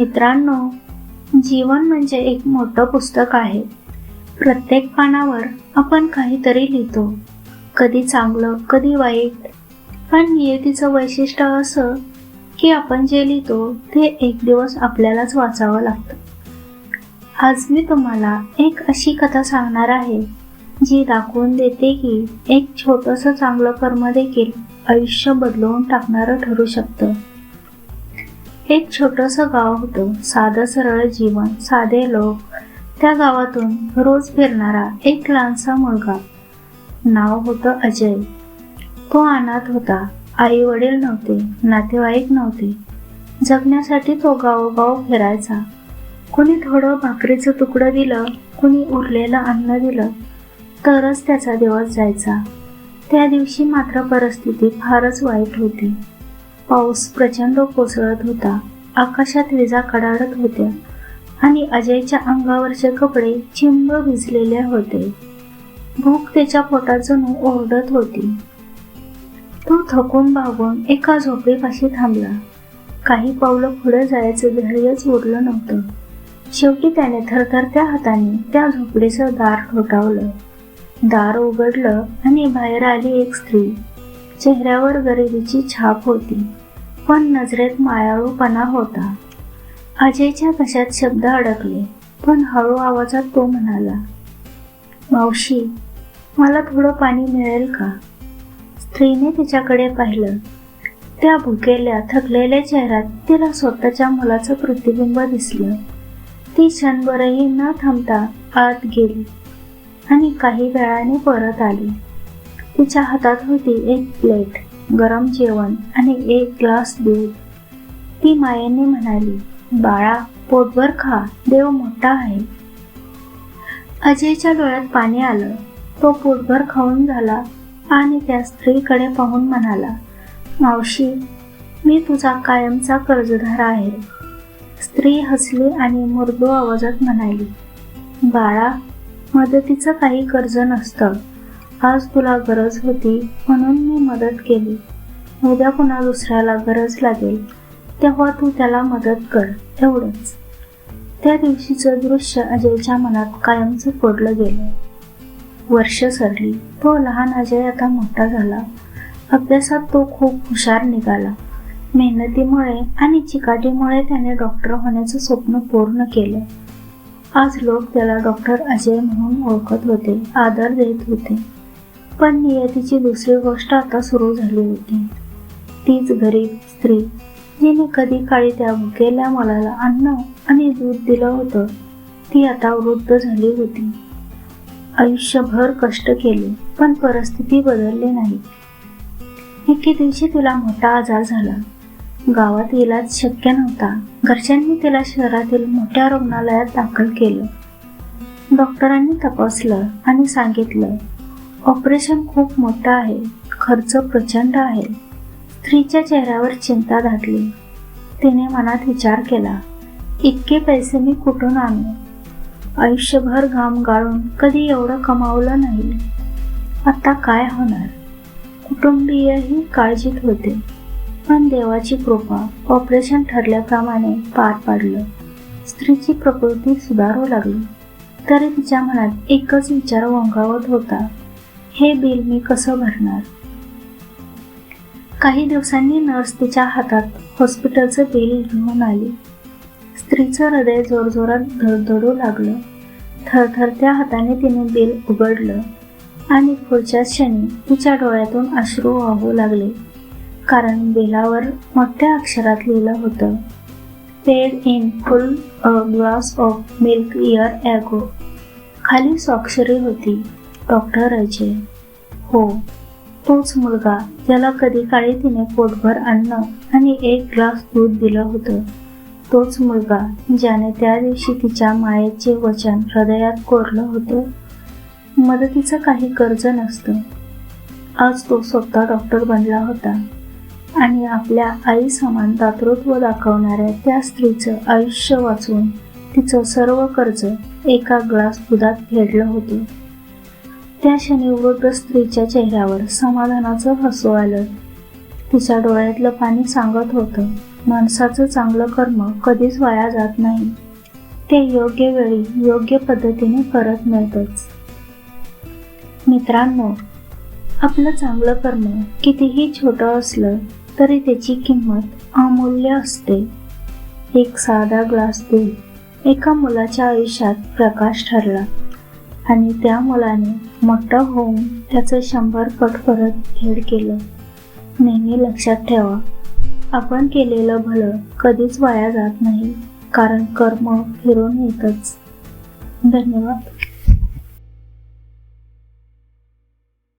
मित्रांनो जीवन म्हणजे एक मोठं पुस्तक आहे. प्रत्येक पानावर आपण काहीतरी लिहितो. कधी चांगलं कधी वाईट. पण नियतीचं वैशिष्ट्य असं की आपण जे लिहितो ते एक दिवस आपल्यालाच वाचावं लागतं. आज मी तुम्हाला एक अशी कथा सांगणार आहे जी दाखवून देते की एक छोटंसं चांगलं कर्म देखील आयुष्य बदलवून टाकणारं ठरू शकतं. एक छोटंसं गाव होतं. साधं सरळ जीवन साधे लोक. त्या गावातून रोज फिरणारा एक लहानसा मुलगा. नाव होतं अजय. तो अनाथ होता. आई वडील नव्हते नातेवाईक नव्हते. जगण्यासाठी तो गावोगाव फिरायचा. कुणी थोडं भाकरीचं तुकडं दिलं कुणी उरलेलं अन्न दिलं तरच त्याचा दिवस जायचा. त्या दिवशी मात्र परिस्थिती फारच वाईट होती. पाऊस प्रचंड कोसळत होता. आकाशात विजा कडाडत होत्या आणि अजयच्या अंगावरचे कपडे चिंब भिजलेले होते. भूक त्याच्या पोटात जणू ओरडत होती. तो थकून भागून एका झोपडीपाशी थांबला. काही पावलं पुढे जायचं धैर्यच उरलं नव्हतं. शेवटी त्याने थरथरत्या हाताने त्या झोपडीचं दार ठोठावलं. दार उघडलं आणि बाहेर आली एक स्त्री. चेहऱ्यावर गरिबीची छाप होती. पण नजरेत मायाळूपणा होता. अजयच्या कशात शब्द अडकले पण हळू आवाजात तो म्हणाला मावशी मला थोडं पाणी मिळेल का? स्त्रीने तिच्याकडे पाहिलं. त्या भुकेल्या थकलेल्या चेहऱ्यात तिला स्वतःच्या मुलाचं प्रतिबिंब दिसलं. ती क्षणभरही न थांबता आत गेली आणि काही वेळाने परत आली. तिच्या हातात होती एक प्लेट. गरम जेवण आणि एक ग्लास दूध. ती मायेने म्हणाली बाळा पोटभर खा देव मोठा आहे. अजयच्या डोळ्यात पाणी आलं. तो पोटभर खाऊन झाला आणि त्या स्त्रीकडे पाहून म्हणाला मावशी मी तुझा कायमचा कर्जदार आहे. स्त्री हसली आणि मृदू आवाजात म्हणाली बाळा मदतीचं काही कर्ज नसतं. आज तुला गरज होती म्हणून मी मदत केली. उद्या पुन्हा दुसऱ्याला गरज लागेल तेव्हा तू त्याला मदत कर एवढंच. त्या दिवशीचं दृश्य अजयच्या मनात कायमचं कोडलं गेलं. वर्ष सरली तो लहान अजय आता मोठा झाला. अभ्यासात तो खूप हुशार निघाला. मेहनतीमुळे आणि चिकाटीमुळे त्याने डॉक्टर होण्याचं स्वप्न पूर्ण केलं. आज लोक त्याला डॉक्टर अजय म्हणून ओळखत होते आदर देत होते. पण नियतीची दुसरी गोष्ट आता सुरू झाली होती. तीच गरीब स्त्री जिने कधी काळी त्या भुकेल्या मुलाला अन्न आणि दूध दिलं होतं ती आता वृद्ध झाली होती. आयुष्यभर कष्ट केले पण परिस्थिती बदलली नाही. एके दिवशी तिला मोठा आजार झाला. गावात इलाज शक्य नव्हता. घरच्यांनी तिला शहरातील मोठ्या रुग्णालयात दाखल केलं. डॉक्टरांनी तपासलं आणि सांगितलं ऑपरेशन खूप मोठं आहे. खर्च प्रचंड आहे. स्त्रीच्या चेहऱ्यावर चिंता दाटली. तिने मनात विचार केला इतके पैसे मी कुठून आणू? आयुष्यभर घाम गाळून कधी एवढं कमावलं नाही. आता काय होणार? कुटुंबीयही काळजीत होते. पण देवाची कृपा ऑपरेशन ठरल्याप्रमाणे पार पाडलं. स्त्रीची प्रकृती सुधारू लागली. तरी तिच्या मनात एकच विचार वंगावत होता. हे बिल मी कसं भरणार? काही दिवसांनी नर्स तिच्या हातात हॉस्पिटलचं बिल घेऊन आली. स्त्रीचं हृदय जोरजोरात धडधडू लागलं. थरथरत्या हाताने तिने बिल उघडलं आणि पुढच्या क्षणी तिच्या डोळ्यातून अश्रू वाहू लागले. कारण बिलावर मोठ्या अक्षरात लिहिलं होतं paid in full a glass of milk year ago खाली स्वाक्षरी होती डॉक्टर अजय हो. तोच मुलगा ज्याला कधी काळी तिने पोटभर अन्न आणि एक ग्लास दूध दिलं होतं तोच मुलगा ज्याने त्या दिवशी तिच्या मायेचे वचन हृदयात कोरलं होतं मदतीचं काही कर्ज नसतं. आज तो स्वतः डॉक्टर बनला होता आणि आपल्या आई समान दातृत्व दाखवणाऱ्या त्या स्त्रीचं आयुष्य वाचून तिचं सर्व कर्ज एका ग्लास दुधात फेडलं होतं. त्या क्षणी वृद्ध स्त्रीच्या चेहऱ्यावर समाधानाचं हसू आलं. तिच्या डोळ्यातलं पाणी सांगत होतं माणसाचं चांगलं कर्म कधीच वाया जात नाही. ते योग्य वेळी योग्य पद्धतीने परत मिळतच. मित्रांनो आपलं चांगलं कर्म कितीही छोटं असलं तरी त्याची किंमत अमूल्य असते. एक साधा ग्लास दूध एका मुलाच्या आयुष्यात प्रकाश ठरला. आणि त्या मुलाने मोठं होऊन त्याचं शंभर पट परत फेड केलं. नेहमी लक्षात ठेवा आपण केलेलं भलं कधीच वाया जात नाही कारण कर्म फिरून येतच. धन्यवाद.